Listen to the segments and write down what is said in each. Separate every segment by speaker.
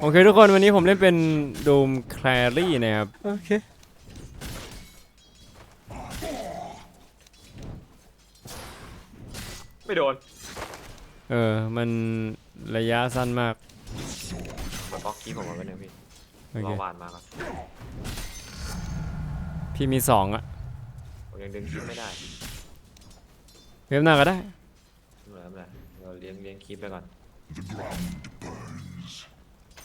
Speaker 1: โอเคทุกคนวันนี้ผมเล่นเป็นดูมแคลรี่นะครับ โอเค
Speaker 2: ไม่โดน
Speaker 1: เออ มันระยะสั้นมาก
Speaker 2: มาบล็อกคีย์ผมมาไว้หนึ่งพี่
Speaker 1: โอ
Speaker 2: ร
Speaker 1: เค
Speaker 2: อหวานมาครับ
Speaker 1: พี่มีสองอะ
Speaker 2: ผมยังดึงคีย์ไม่ได้
Speaker 1: เว็บหน้าก็ได้
Speaker 2: ไม่เป็นไรไม่เป็นไรเราเลี้ยงเลี้ยงคีย์ไปก่อน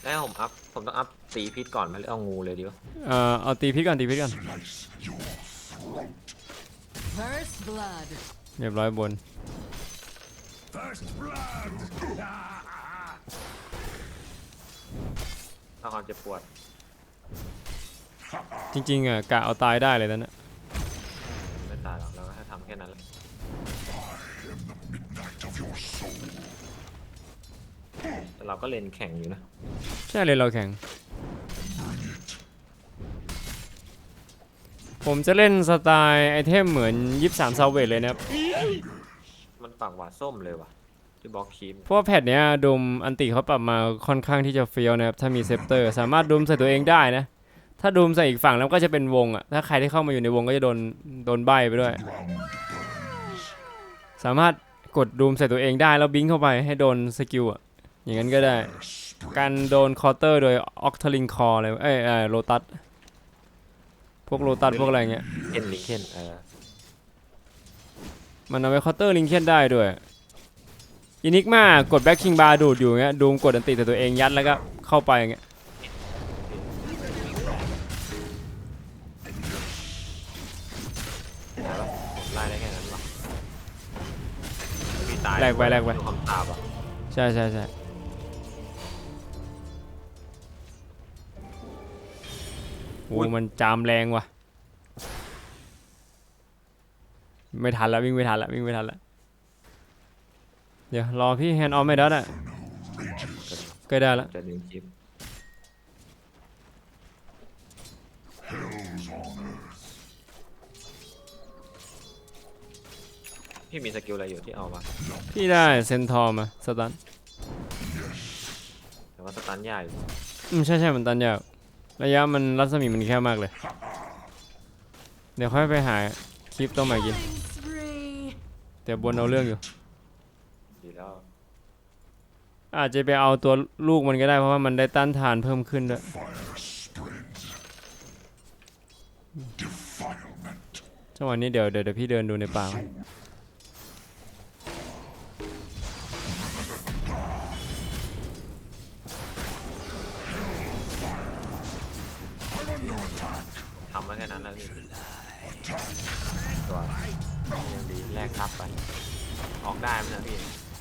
Speaker 2: แล้วผมอัพ ผมต้องอัพตีพิษก่อนไหมหรือเอางูเลยดีวะ
Speaker 1: เอ่อเอาตีพิษก่อนตีพิษก่อน
Speaker 3: First blood.
Speaker 1: เรียบร้อยบน
Speaker 2: ถ้าความเจ็บปวด
Speaker 1: จริงๆอะกะเอาตายได้เลยนั่นนะ
Speaker 2: ไม่ตายหรอกเราก็แค่ทำแค่นั้นแหละ แต่เราก็เล่นแข่งอยู่นะ
Speaker 1: ใช่เลยเราแข่ง ผมจะเล่นสไตล์ไอเทมเหมือน23ซาเวตเลยนะครับ
Speaker 2: มันปากหวานส้มเลยว่ะที่บล็อกคีย์
Speaker 1: เพราะว่าแพทเนี้ยดุมอันติเขาปรับมาค่อนข้างที่จะเฟี้ยวนะครับ ถ้ามีเซปเตอร์สามารถดุมใส่ตัวเองได้นะ ถ้าดุมใส่อีกฝั่งแล้วก็จะเป็นวงอะถ้าใครที่เข้ามาอยู่ในวงก็จะโดนโดนใบไปด้วย สามารถกดดุมใส่ตัวเองได้แล้วบิงเข้าไปให้โดนสกิลอะ อย่างนั้นก็ได้ การโดนคอร์เตอร์โดยออกทลิงคออะไรเอ้ยเอ้ยโลตัส พวกโลตัสพวกอะไรเงี้ย
Speaker 2: เคนลิงเคนเออ
Speaker 1: มันเอาไปเคาน์เตอร์ลิงเคนได้ด้วยอินิกมากดแบ็คคิงบาร์ดูดอยู่เงี้ย ดูมกดอันติแต่ตัวเองยัดแล้วก็เข้าไปอย่างเงี้ย
Speaker 2: ได้ปะไล่ได้แค่นั้นวะพี่ตาย
Speaker 1: แลกไปแลกไป
Speaker 2: ดูความตาบอะ
Speaker 1: ใช่ใช่ใช่ โอ้มันจามแรงว่ะ ไม่ทันแล้ววิ่งไม่ทันแล้ววิ่งไม่ทันแล้วเดี๋ยวรอพี่แฮนด์ออฟไม่ได้อะใก็ได้แล้ว
Speaker 2: จะดึงคลิปพี่มีสกิลอะไรอยู่ที่เอามา
Speaker 1: พี่ได้เซนทอร์มาสตัน
Speaker 2: แต่ว่าสตันใหญ่อยู่
Speaker 1: อืมใช่ใช่มันตันยาว ระยะมันรัศมีมันแค่มากเลย เดี๋ยวค่อยไปหาคลิปต้องมากิน
Speaker 3: Killing spree.
Speaker 1: แต่บนเอาเรื่องอยู่
Speaker 2: ดีแล้ว
Speaker 1: อาจจะไปเอาตัวลูกมันก็ได้เพราะว่ามันได้ต้านทานเพิ่มขึ้นด้วยจังหวะนี้เดี๋ยวเดี๋ยวเดี๋ยวพี่เดินดูในป่า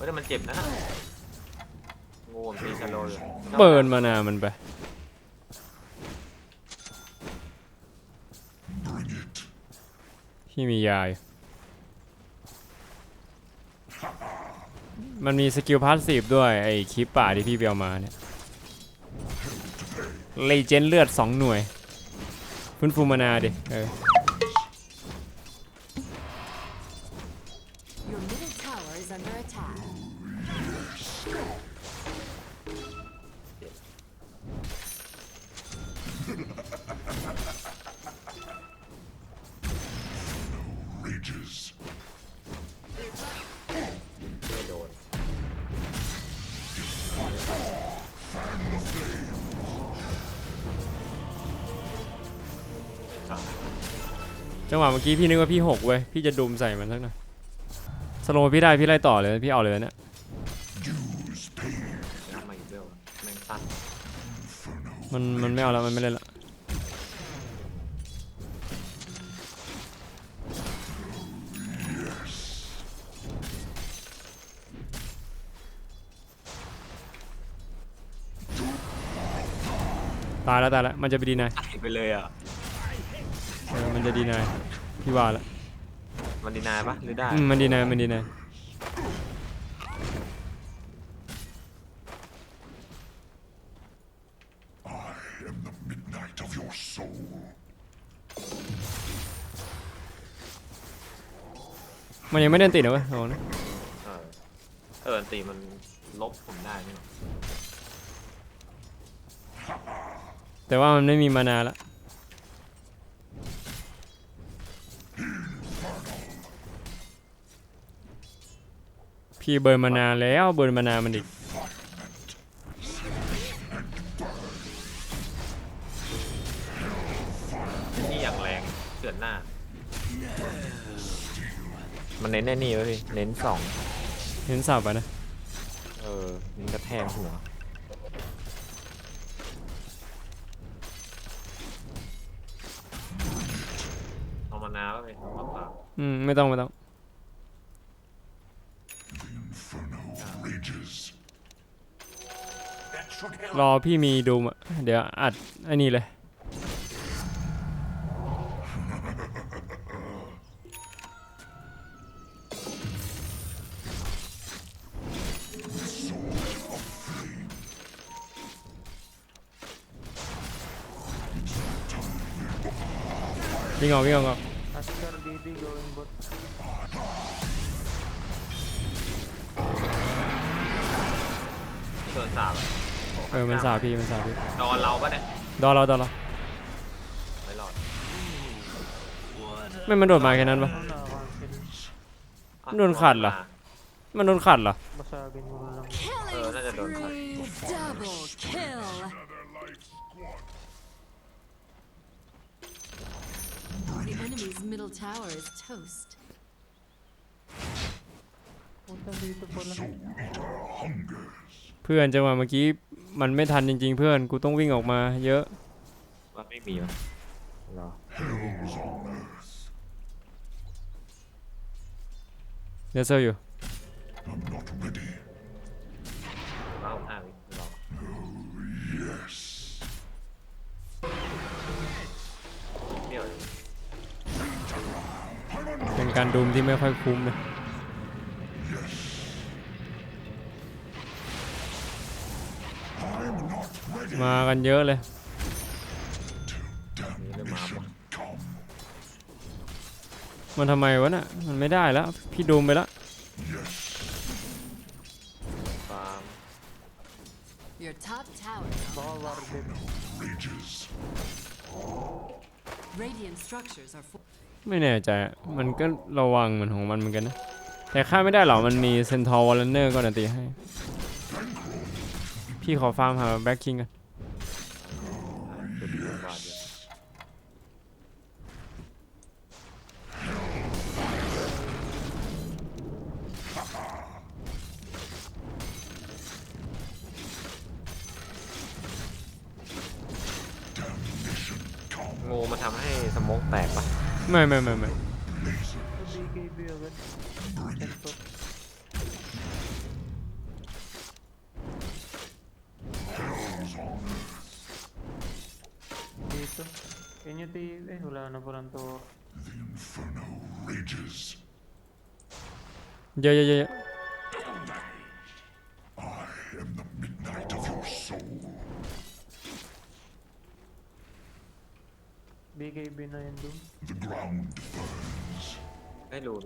Speaker 2: ฮ้ยแต่มันเจ็บนะงูผมตีสโลว์อยู่
Speaker 1: เบิร์นมานามันไปพี่มียาย มันมีสกิลพาสซีฟด้วย ไอ้คลิปป่าที่พี่เอามาเนี่ยเลเจนเลือด 2 หน่วย ฟื้นฟูมานาดิ เออ อกี้พี่นึกว่าพี่หกเว้ย พี่จะดุมใส่มันสักหน่อยสโลว์พี่ได้พี่ไล่ต่อเลย พี่เอาเลยนะ
Speaker 2: น้ำมาอีกเรื่องแม่งสั้น
Speaker 1: มันมันไม่เอาแล้วมันไม่เล่นละตายแล้วตายแล้วมันจะไปดีนาย
Speaker 2: ตายไปเลยอะ
Speaker 1: เออมันจะดีนาย พี่ว่าแล้ว
Speaker 2: มันดีนายปะหรือได้
Speaker 1: อืมมันดีนายมันดีนายมันยังไม่เดินติดนะเว้ยโอ้นะ
Speaker 2: เออเอออันตีมันลบผมได้นี่หว่า
Speaker 1: แต่ว่ามันไม่มีมานาละ พี่เบิร์นมานานแล้วเบิร์นมานานมันอีก
Speaker 2: นี่อย่างแรงเสือนหน้า มันเน้นแน่นี่ไว้พี่เน้นสอง
Speaker 1: เห็นสับอะนะ
Speaker 2: เออเน้นกระแทงหัวเอามานาแล้วพี่เอาเปล่า
Speaker 1: อืมไม่ต้องไม่ต้อง รอพี่มีดูมอะเดี๋ยวอัดไอ้นี่เลย วิ่งออกวิ่งออก
Speaker 2: เอ
Speaker 1: อมันสาพี่มันสาพี่
Speaker 2: นอนเราปะเนี่ย
Speaker 1: ดอเราดอเรา
Speaker 2: ไม่รอด
Speaker 1: ไม่มันโดดมาแค่นั้นปะ
Speaker 4: Ano na, cancel.
Speaker 2: อะ
Speaker 1: โดนขัดเหรอ มันโดนขัดเหรอ
Speaker 4: Basagin mo na lang.
Speaker 3: Killing
Speaker 2: nasa doon ka.
Speaker 3: spree. Double kill. The enemy's middle tower is toast.
Speaker 4: Punta dito pala.
Speaker 1: เพื่อนจังหวะเมื่อกี้มันไม่ทันจริง ๆ เพื่อนกูต้องวิ่งออกมา เยอะ
Speaker 2: ว่าไม่มีวะเหรอ
Speaker 1: เดี๋ยวเซอร์อยู่
Speaker 2: ว้าวห้าวิรอเดี๋ยว
Speaker 1: เป็นการดูมที่ไม่ค่อยคุ้มเลย มากันเยอะเลย
Speaker 2: มีเรื่องมาปะ
Speaker 1: มันทำไมวะน่ะ มันไม่ได้แล้ว พี่ดูมไปแล้ว
Speaker 2: ฟาร์ม
Speaker 3: Your top tower is
Speaker 4: Baka
Speaker 3: on
Speaker 4: warded.
Speaker 3: Radiant structures are full.
Speaker 1: ไม่แน่ใจอะมันก็ระวังเหมือนของมันเหมือนกันนะ แต่ค่าไม่ได้หรอกมันมีเซนทอร์วอลเลนเนอร์ก็นาตีให้ พี่ขอฟาร์มหาแบ็คคิงกันะไม่ไม่ไม่ไม่
Speaker 4: Sa BKB agad. Cento. Dito. Can you take... Eh, BKB na yun doon.
Speaker 2: ได้รูน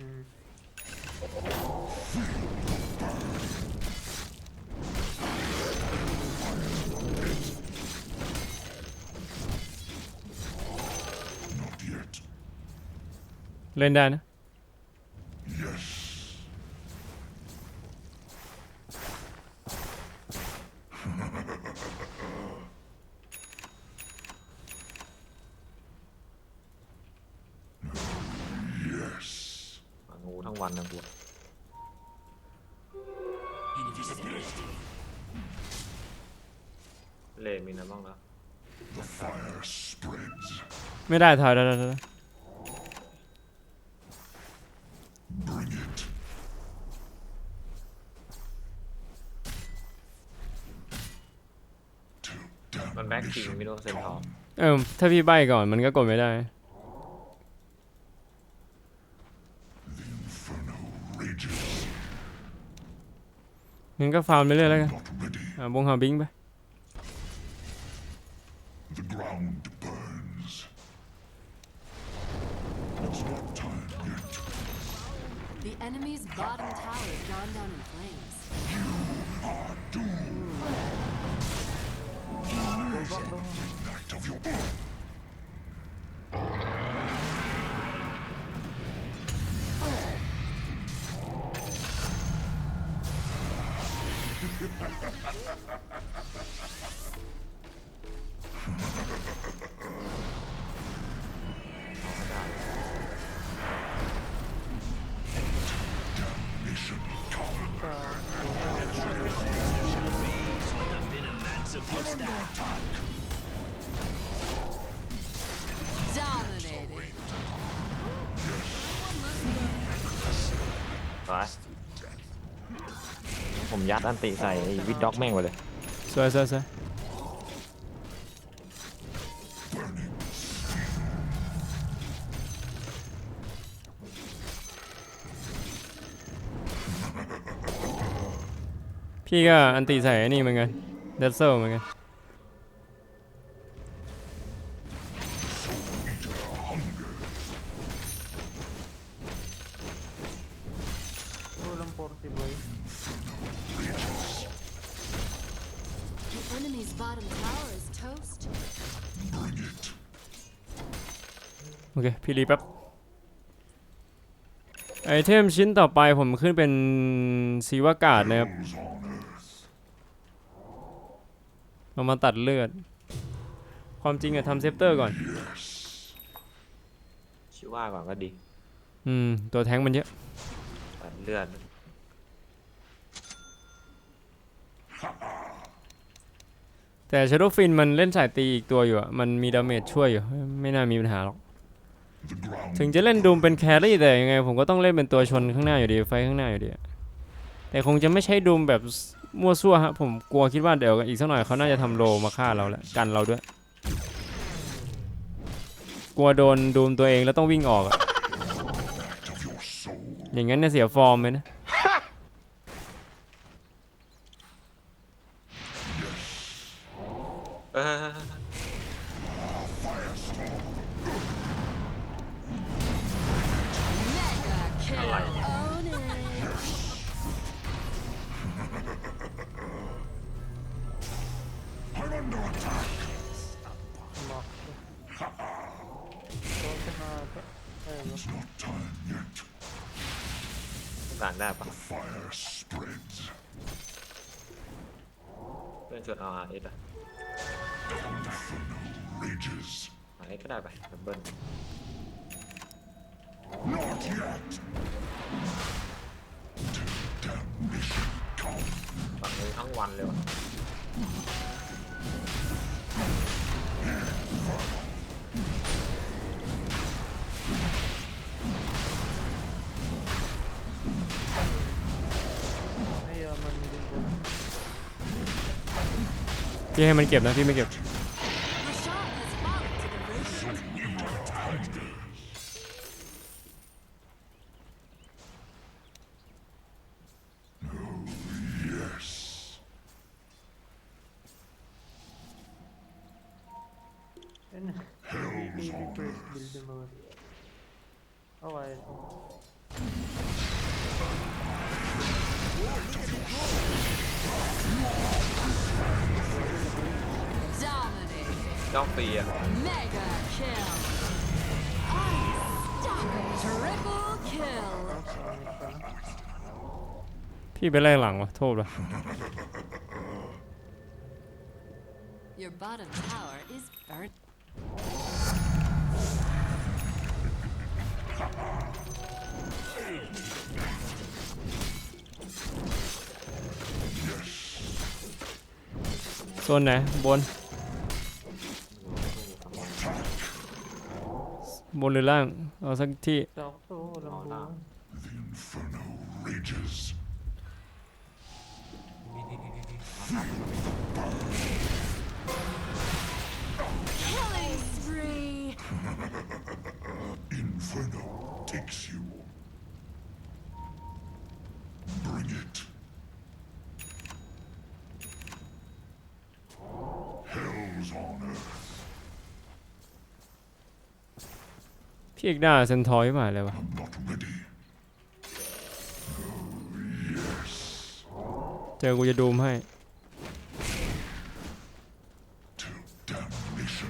Speaker 4: Mm.
Speaker 1: เล่นได้นะ
Speaker 2: งูทั้งวันนะกูเลนมีนะบ้างแล้ว
Speaker 1: ไม่ได้ถอยได้ได้ได้
Speaker 2: มันแบ็คคิงไม่รู้เซนทอร์
Speaker 1: เออถ้าพี่ใบก่อนมันก็กดไม่ได้ งั้นก็ฟาร์มไปเรื่อยแล้วกันอ่าบงหาบิงไป
Speaker 2: ยัดอันติใส่ไอ้วิดด็อกแม่งไปเลย
Speaker 1: สวยสวยสวยพี่ก็อันตีใส่ไอ้นี่เหมือนกันเดซเซลเหมือนกัน เค พี่รีแป๊บ ไอเทมชิ้นต่อไปผมขึ้นเป็นซีวากาศนะครับ
Speaker 5: Who's on earth?
Speaker 1: เรามาตัดเลือด ความจริงอะทำเซฟเตอร์ก่อน
Speaker 2: ชื่อว่าก่อนก็ดี
Speaker 1: อืม ตัวแท้งมันเยอะ
Speaker 2: ตัดเลือด
Speaker 1: แต่ช a โดฟินมันเล่นสายตีอีกตัวอยู่อะมันมีดาเมจช่วยอยู่ ไม่น่ามีปัญหาหรอก
Speaker 5: The ground
Speaker 1: ถึงจะเล่นดูมเป็นแครี่แต่ยังไง ผมก็ต้องเล่นเป็นตัวชนข้างหน้าอยู่ดีไฟข้างหน้าอยู่ดี แต่คงจะไม่ใช่ดูมแบบมั่วซั่วฮะผมกลัวคิดว่าเดี๋ยวอีกสักหน่อยเขาน่าจะทำโลมาฆ่าเราแล้วกันเราด้วย กลัวโดนดูมตัวเองแล้วต้องวิ่งออกอะอย่างนั้นเนี่ยเสียฟอร์มเลยนะ
Speaker 2: พี่
Speaker 1: ให้มันเก็บนะพี่ไม่เก็บ พี่ไปไล่หลังวะโทษวะ
Speaker 3: Your bottom tower is burnt.
Speaker 1: โซนไหนบน บนหรือล่าง เอาสักที่
Speaker 4: Talk to Lambu.
Speaker 5: The inferno rages.
Speaker 3: Killing spree.
Speaker 5: Inferno takes you. Bring it. Hell's on earth.
Speaker 1: พี่เอกด้าเซนทอยมาเลยวะ
Speaker 5: I'm not ready. yes.
Speaker 1: เจอกูจะดูมให้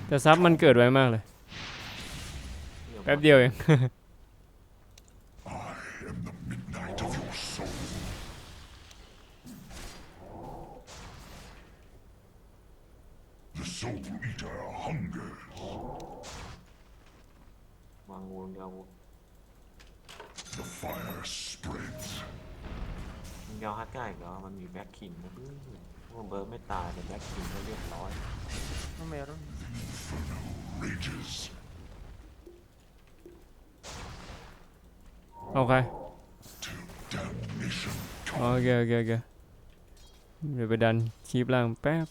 Speaker 1: แต่ซับมันเกิดไวมากเลย แป๊บเดียวเอง
Speaker 5: I am the midnight of your soul. The soul eater hungers.
Speaker 2: วางงูเดียวงู
Speaker 5: The fire spreads.
Speaker 2: มึงยาวฮัตก้าอีกเหรอมันมีแบ็คคิงนะอื้อว่าเบิร์ดไม่ตายแต่แบ็คคิงก็เรียบร้อย
Speaker 4: Ano meron?
Speaker 5: Rages.
Speaker 1: เอาใคร
Speaker 5: Damnation
Speaker 1: อ๋อ โอเคโอเคโอเคเดี๋ยวไปดันคีบล่างแป๊บ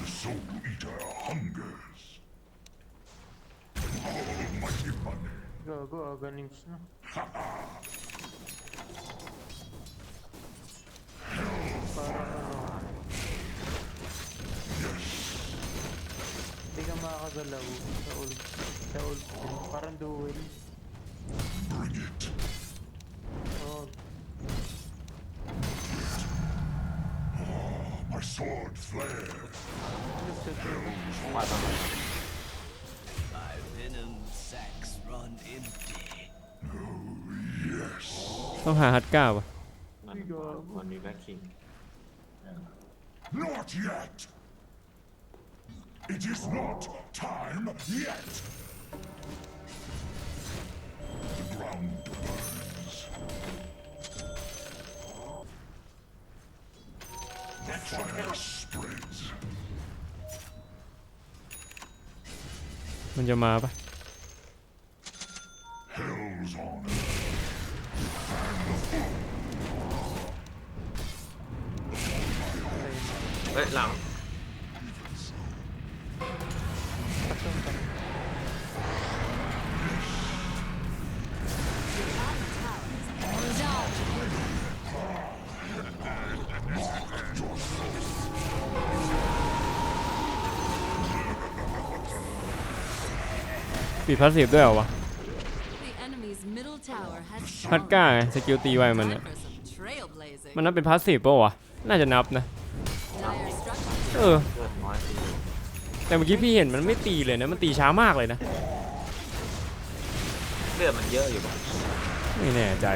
Speaker 5: The soul eater hungers. Almighty money.
Speaker 4: Gago, aganims na. Parang ano. Hindi ka makakagalaw sa ult. Sa ult. Parang duel.
Speaker 5: Bring it.
Speaker 4: Oh,
Speaker 5: sword flare.
Speaker 4: gusto ko.
Speaker 2: ปาดมัน
Speaker 6: My venom sacs run empty.
Speaker 5: Yes.
Speaker 1: ต้องหาฮัตก้าป่ะ
Speaker 2: มันมันมีแบ็คคิง
Speaker 5: Not yet. It is not time yet. The ground
Speaker 1: มันจะมาปะ พาสซีฟด้วยเหรอวะ
Speaker 3: The enemy's middle tower has
Speaker 1: ฮัตก้า
Speaker 3: fallen.
Speaker 1: ไงสกิลตีไวมัน
Speaker 3: Time
Speaker 1: เนี่ย
Speaker 3: for some trailblazing.
Speaker 1: มันนับเป็นพาสซีฟป่ะวะน่าจะนับนะ
Speaker 3: Dire structures
Speaker 1: เออ
Speaker 2: เลือดน้อยสิ
Speaker 1: แต่เมื่อกี้พี่เห็นมันไม่ตีเลยนะมันตีช้ามากเลยนะ
Speaker 2: เลือดมันเยอะอยู่ป่ะ
Speaker 1: ไม่แน่ใจ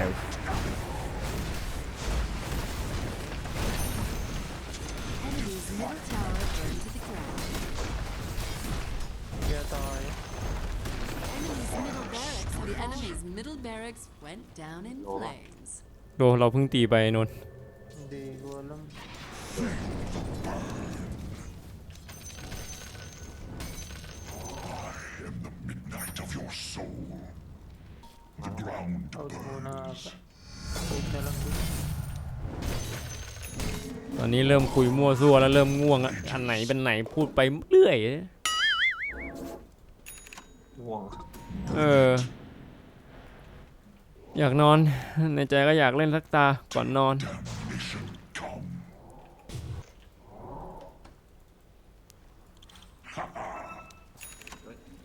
Speaker 3: barracks went down in flames.
Speaker 1: โดเราเพิ่งตีไปนนท์
Speaker 4: Hindi ko alam.
Speaker 5: I am the midnight of your soul. The ground
Speaker 4: Out muna
Speaker 5: burns.
Speaker 4: ata. Out na lang din.
Speaker 1: ตอนนี้เริ่มคุยมั่วซั่วแล้วเริ่มง่วงอะอันไหนเป็นไหนพูดไปเรื่อย
Speaker 2: ง่วง
Speaker 1: เออ อยากนอนในใจก็อยากเล่นสักตาก่อนนอน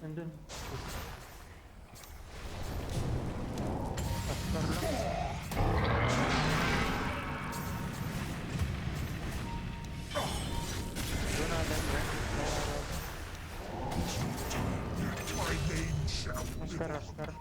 Speaker 4: Nandun.
Speaker 3: Oscar,
Speaker 1: Oscar.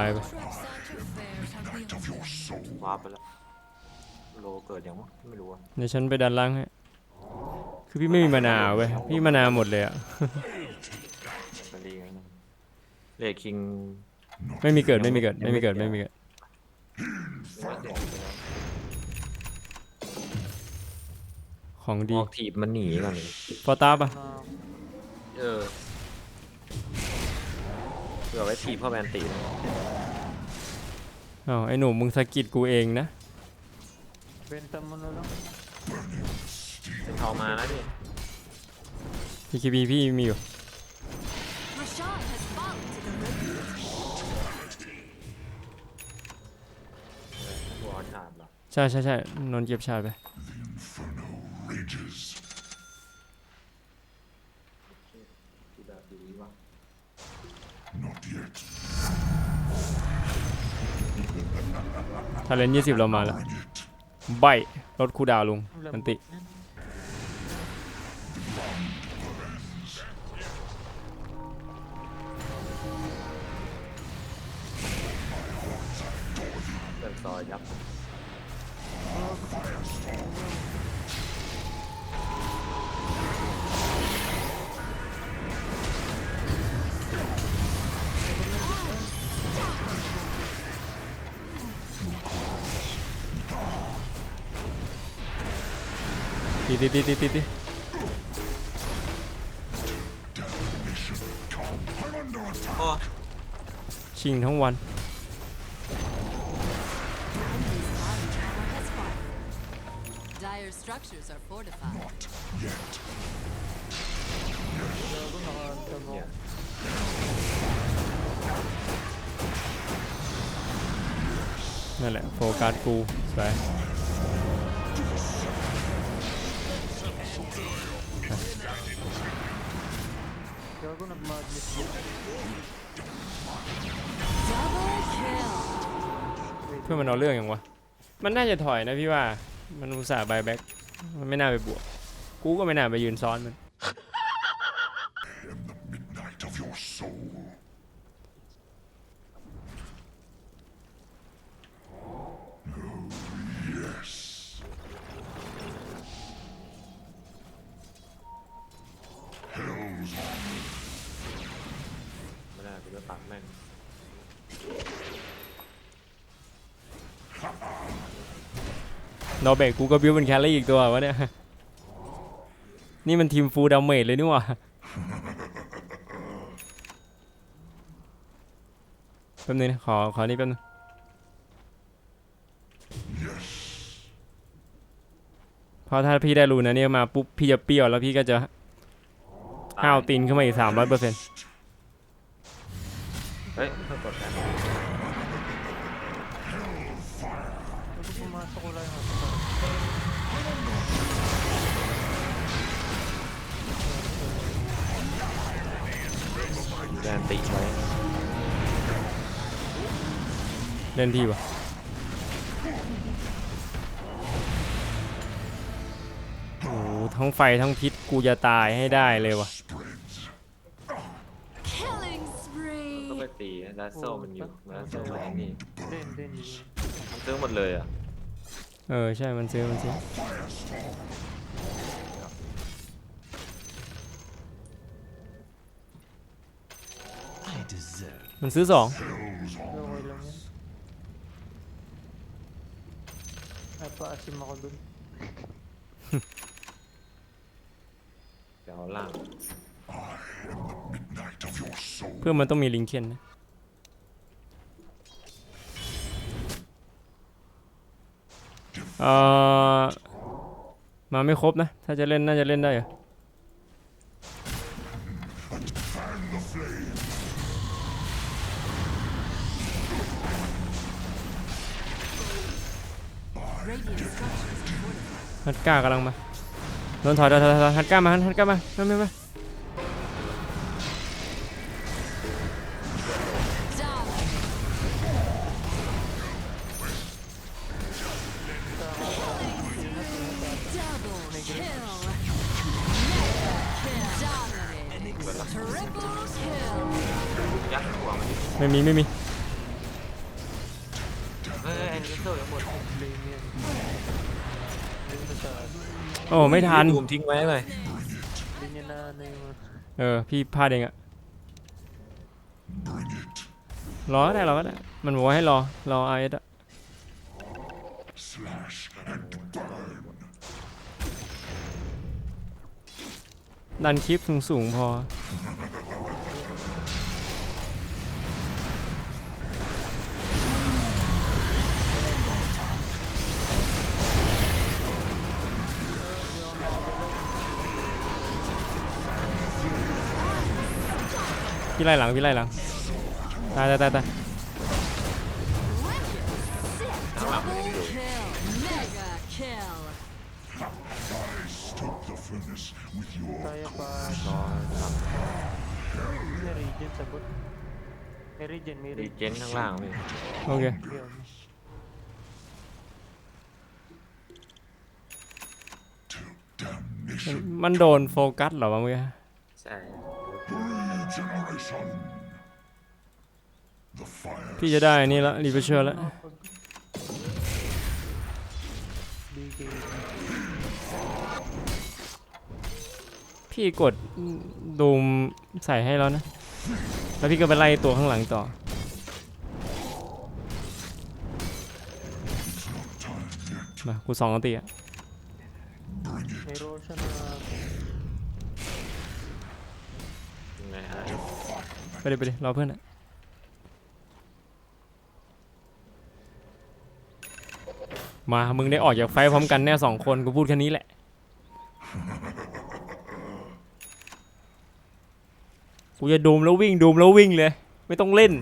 Speaker 1: ายไป
Speaker 5: night of your soul.
Speaker 2: วาร์ปไปแล้วโลเกิดยังวะไม่รู้อะ
Speaker 1: เดี๋ยวฉันไปดันล่างให้คือพี่ไม่มีมานาวเว้ยพี่มานาหมดเลยอะ
Speaker 2: ไปรีกันนะเลดคิง
Speaker 1: ไม่มีเกิดไม่มีเกิดไม่มีเกิดไม่มีเกิดของ
Speaker 2: อ
Speaker 1: ดี
Speaker 2: อกถีบมันหนีก่อนเลย
Speaker 1: ฟอร์ตาปะ
Speaker 4: Na
Speaker 2: เออเผื่อไว้ถีบเข้าแบนตีนะ
Speaker 1: อ้าวไอ้หนุ่มมึงสะกิดกูเองนะ
Speaker 4: benta mo na lang.
Speaker 2: เป็นทองมาแล้วนี่
Speaker 1: พีคีบีพี่มีอยู่
Speaker 3: Rashad has fallen to the river.
Speaker 2: หัวฉาบเหรอ
Speaker 1: ใช่ใช่ใช่นนท์เก็บชาติไป
Speaker 5: Inferno rages. Not yet.
Speaker 1: ทา เลนยี่สิบเรามาแล้ว ใบรถคูดาวลุงอันติ
Speaker 2: เดินซอยยับ
Speaker 1: ตีตีตีตีตีตี
Speaker 5: Mission come. I'm under attack.
Speaker 2: โอ้
Speaker 1: ชิงทั้งวัน
Speaker 3: Enemy's bottom tower has fallen. Dire structures are fortified.
Speaker 5: Not yet.
Speaker 4: Gago nakatabok.
Speaker 2: เนี่ย
Speaker 1: นั่นแหละ โฟกัสกูสวย
Speaker 4: Gago nag-madness yun.
Speaker 3: Double
Speaker 1: เพื่อนมันเอาเรื่องอย่างวะ มันน่าจะถอยนะพี่ว่า มันอุตส่าห์บายแบ็กมันไม่น่าไปบวก กูก็ไม่น่าไปยืนซ้อนมัน นอเบกกูก็บิวเป็นแครี่อีกตัววะเนี่ย นี่มันทีมฟูลดาเมจเลยนี่หว่าแป๊บนึงนะขอ ขอนี่แป๊บนึงเพราะถ้าพี่ได้รูนะเนี่ยมาปุ๊บพี่จะเปรี้ยวแล้วพี่ก็จะห้าวตีนขึ้นมาอีกสามร้อยเปอร์เซ็นต์
Speaker 2: เฮ้ยกดกั แดนตีไว้
Speaker 1: เล่นพี่วะโอ้โหทั้งไฟทั้งพิษกูจะตายให้ได้เลยวะ
Speaker 5: Spreads.
Speaker 3: Killing
Speaker 2: ก็ไป
Speaker 3: spree.
Speaker 2: ตีดัสโซมันอยู่ดัสโซมันไอ้นี่
Speaker 4: Hindi, hindi, hindi.
Speaker 2: มันซื้อหมดเลยอะ
Speaker 1: เออ ใช่มันซื้อมันซื้อ มันซื้อสอง
Speaker 5: Hell's
Speaker 4: Okay lang yan. Ay, paasim ako dun.
Speaker 2: เดี๋ยวเอาล่าง
Speaker 5: midnight of your soul.
Speaker 1: เพื่อมันต้องมีลิงเคนนะเออมาไม่ครบนะ ถ้าจะเล่นน่าจะเล่นได้เหรอ ก้ากำลังมาโดนถอยถอยถอยฮัตก้ามาฮัตก้ามาไม่ไม่ไม่
Speaker 2: ยัดหัวมัน
Speaker 1: ไม่มีไม่มี
Speaker 2: เฮ้ยไอ้ดัสโซยังหมด
Speaker 4: Flame yan. Hindi na sa...
Speaker 1: โอ้ไม่ทัน
Speaker 2: ดูมทิ้งไว้เลย
Speaker 4: Hindi niya na ano yung...
Speaker 1: เออพี่พลาดเองอะ
Speaker 5: Bring it.
Speaker 1: รอก็ได้รอก็ได้มันบอกว่าให้รอรอไอเอสอะ
Speaker 5: Slash and burn.
Speaker 1: ดันคลิปสูงๆพอ พี่ไล่หลังพี่ไล่หลังตายตายตายตาย
Speaker 3: Double kill. Mega kill.
Speaker 5: I stoke the furnace with your
Speaker 4: Kaya pa...
Speaker 2: รอครับ
Speaker 4: May regen sabot. May regen, may
Speaker 2: รี
Speaker 4: regen.
Speaker 2: เจนข้างล่างพี่
Speaker 1: โอเค
Speaker 4: Yun.
Speaker 1: มันมันโดนโฟกัสเหรอวะเมื่อกี้
Speaker 2: ใช่
Speaker 5: Regeneration. The fire
Speaker 1: พี่จะได้อันนี่แล้วรีเฟชเชอร์แล้ว
Speaker 4: BK.
Speaker 1: พี่กดดูมใส่ให้แล้วนะ แล้วพี่ก็ไปไล่ตัวข้างหลังต่อมากูสองอันตีอะ เลยไปเลยรอเพื่อนอะมา มึงได้ออกจากไฟพร้อมกันแน่สองคน กูพูดแค่นี้แหละ กูจะดูมแล้ววิ่งดูมแล้ววิ่งเลย ไม่ต้องเล่น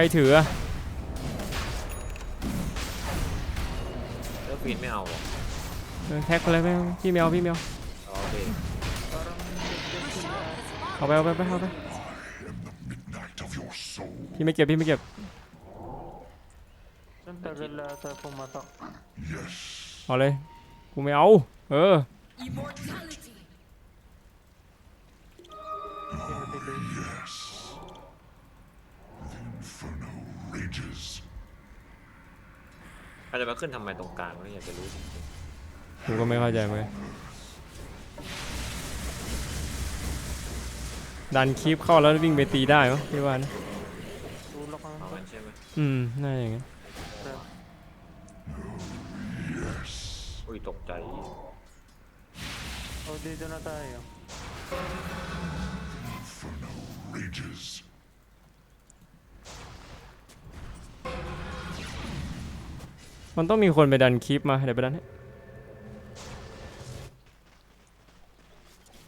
Speaker 1: รถืออะ
Speaker 2: แล้วฟีนไม่เอาเหรอ
Speaker 1: เออแท็กไปเลยไม่เอาพี่แมวพี่แมว
Speaker 2: อ๋อโอเค
Speaker 4: Parang nag-get sila.
Speaker 1: เอาไปเอาไปไปเอาไป
Speaker 5: night of your soul.
Speaker 1: พี่ไม่เก็บพี่ไม่เก็บ
Speaker 4: Ang tagal ata pumatak.
Speaker 5: Yes.
Speaker 1: เอาเลยกูไม่เอาเออ
Speaker 5: inferno rages.
Speaker 2: เขาจะมาขึ้นทำไมตรงกลางไม่อยากจะรู้จริง
Speaker 1: กูก็ไม่เข้าใจเหมือนกันดันคลิปเข้าแล้ววิ่งไปตีได้มั้งพี่ว่านะ
Speaker 4: Tulak ang
Speaker 2: ๆเอางั้นใช่ไหม
Speaker 1: อืมน่าอย่างงั้น
Speaker 2: อุ้ยตกใจ
Speaker 4: Oh, dito na tayo.
Speaker 5: Inferno rages.
Speaker 1: มันต้องมีคนไปดันคลิปมาเดี๋ยวไปดันให้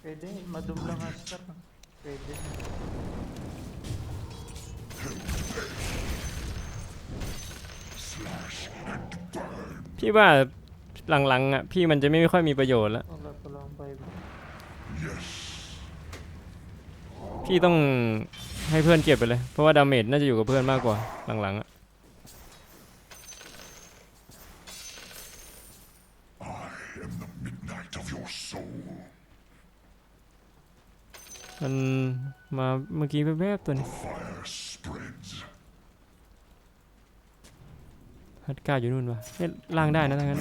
Speaker 4: Pwede, madum lang Aster. Pwede.
Speaker 1: พี่ว่าหลังๆอะพี่มันจะไม่ค่อยมีประโยชน์แล้ว
Speaker 4: Wala pa lang 5.
Speaker 5: Yes.
Speaker 1: พี่ต้องให้เพื่อนเก็บไปเลย เพราะว่าดาเมจน่าจะอยู่กับเพื่อนมากกว่าหลังๆอะ
Speaker 5: I am the midnight of your soul.
Speaker 1: มันมาเมื่อกี้แวบๆตัวนี้ฮัตกาอยู่นู่นวะเอ๊ะล่างได้นะทั้งนั้น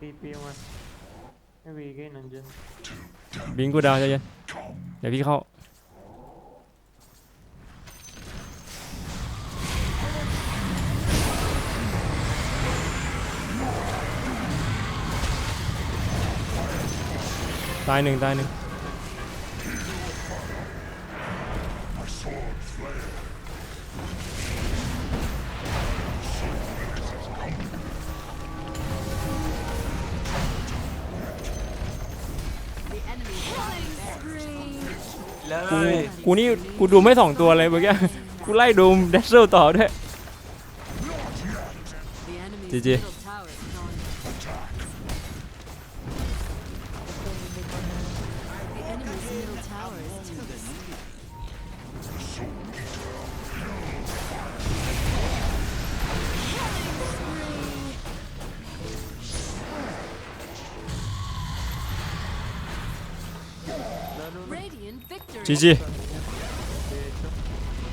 Speaker 4: ตีเปียวมันไม่วีกันนั่นจ้ง
Speaker 1: บิงกูดาวใจเย็นเดี๋ยวพี่เข้าตายหนึ่งตายหนึ่ง นี่กูดูไม่สองตัวเลยเมื่อกี้กูไล่ดูมเดซเซลต่อด้วย
Speaker 3: The enemy's
Speaker 1: GG.
Speaker 3: middle